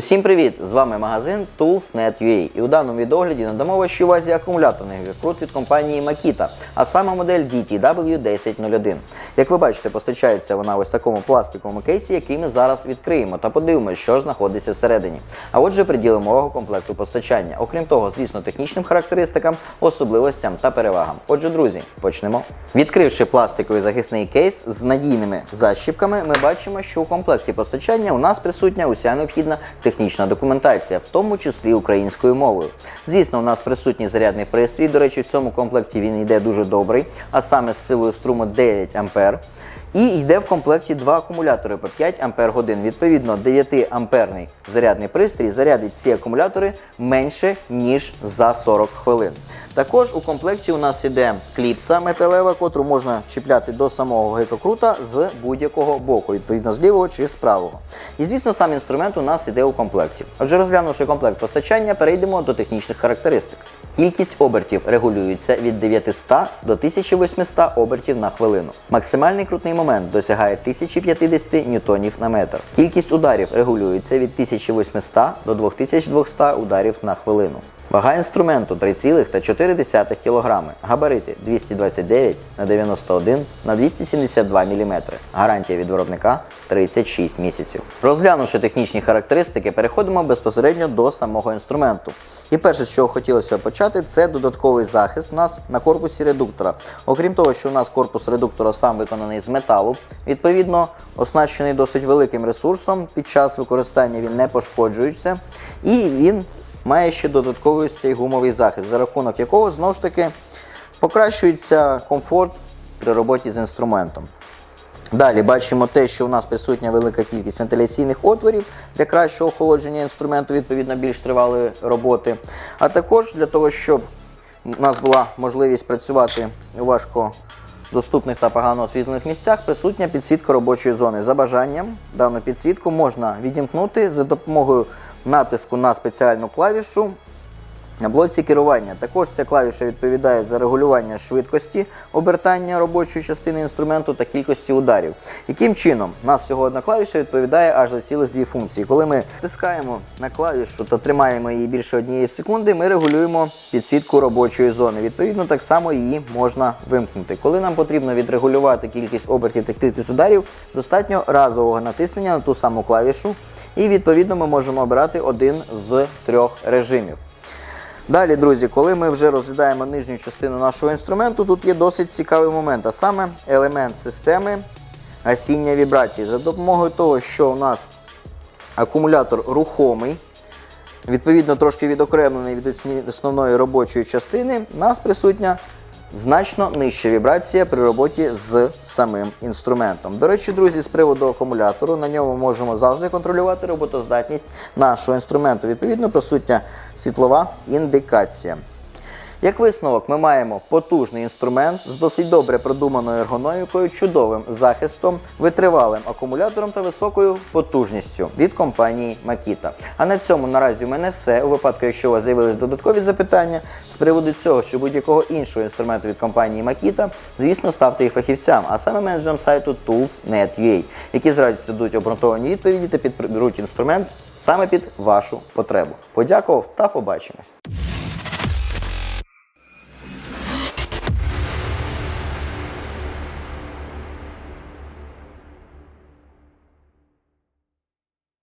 Усім привіт! З вами магазин Tools.net.ua і у даному відогляді надамо вашій увазі акумуляторний гігакрут від компанії Makita, а саме модель DTW1001. Як ви бачите, постачається вона ось такому пластиковому кейсі, який ми зараз відкриємо та подивимося, що знаходиться всередині. А отже, приділимо увагу комплекту постачання. Окрім того, звісно, технічним характеристикам, особливостям та перевагам. Отже, друзі, почнемо. Відкривши пластиковий захисний кейс з надійними защіпками, ми бачимо, що у комплекті постачання у нас присутня уся необхідна технічна документація, в тому числі українською мовою. Звісно, у нас присутній зарядний пристрій. До речі, в цьому комплекті він йде дуже добрий, а саме з силою струму 9 А. Podosfera. І йде в комплекті два акумулятори по 5 Ампер годин. Відповідно, 9 амперний зарядний пристрій зарядить ці акумулятори менше ніж за 40 хвилин. Також у комплекті у нас іде кліпса металева, котру можна чіпляти до самого гекокрута з будь-якого боку, відповідно з лівого чи з правого. І звісно, сам інструмент у нас іде у комплекті. Отже, розглянувши комплект постачання, перейдемо до технічних характеристик. Кількість обертів регулюється від 900 до 1800 обертів на хвилину. Максимальний крутний момент досягає 1050 ньютонів на метр. Кількість ударів регулюється від 1800 до 2200 ударів на хвилину. Вага інструменту 3,4 кг. Габарити 229 на 91 на 272 мм. Гарантія від виробника 36 місяців. Розглянувши технічні характеристики, переходимо безпосередньо до самого інструменту. І перше, з чого хотілося почати, це додатковий захист у нас на корпусі редуктора. Окрім того, що у нас корпус редуктора сам виконаний з металу, відповідно оснащений досить великим ресурсом. Під час використання він не пошкоджується, і він має ще додатковий цей гумовий захист, за рахунок якого знову ж таки покращується комфорт при роботі з інструментом. Далі бачимо те, що у нас присутня велика кількість вентиляційних отворів для кращого охолодження інструменту, відповідно більш тривалої роботи. А також для того, щоб у нас була можливість працювати у важко доступних та погано освітлених місцях, присутня підсвітка робочої зони. За бажанням дану підсвітку можна відімкнути за допомогою натиску на спеціальну клавішу на блоці керування також ця клавіша відповідає за регулювання швидкості обертання робочої частини інструменту та кількості ударів. Яким чином у нас всього одна клавіша відповідає аж за цілих дві функції. Коли ми тискаємо на клавішу та тримаємо її більше однієї секунди, ми регулюємо підсвітку робочої зони. Відповідно, так само її можна вимкнути. Коли нам потрібно відрегулювати кількість обертів та кількість ударів, достатньо разового натиснення на ту саму клавішу, і відповідно ми можемо обирати один з трьох режимів. Далі, друзі, коли ми вже розглядаємо нижню частину нашого інструменту, тут є досить цікавий момент, а саме елемент системи гасіння вібрацій. За допомогою того, що у нас акумулятор рухомий, відповідно трошки відокремлений від основної робочої частини, у нас присутня значно нижча вібрація при роботі з самим інструментом. До речі, друзі, з приводу акумулятору, на ньому можемо завжди контролювати роботоздатність нашого інструменту. Відповідно, присутня світлова індикація. Як висновок, ми маємо потужний інструмент з досить добре продуманою ергономікою, чудовим захистом, витривалим акумулятором та високою потужністю від компанії Makita. А на цьому наразі у мене все. У випадку, якщо у вас з'явились додаткові запитання з приводу цього чи будь-якого іншого інструменту від компанії Makita, звісно, ставте їх фахівцям, а саме менеджерам сайту Tools.net.ua, які з радістю дадуть обґрунтовані відповіді та підберуть інструмент саме під вашу потребу. Подякував та побачимось.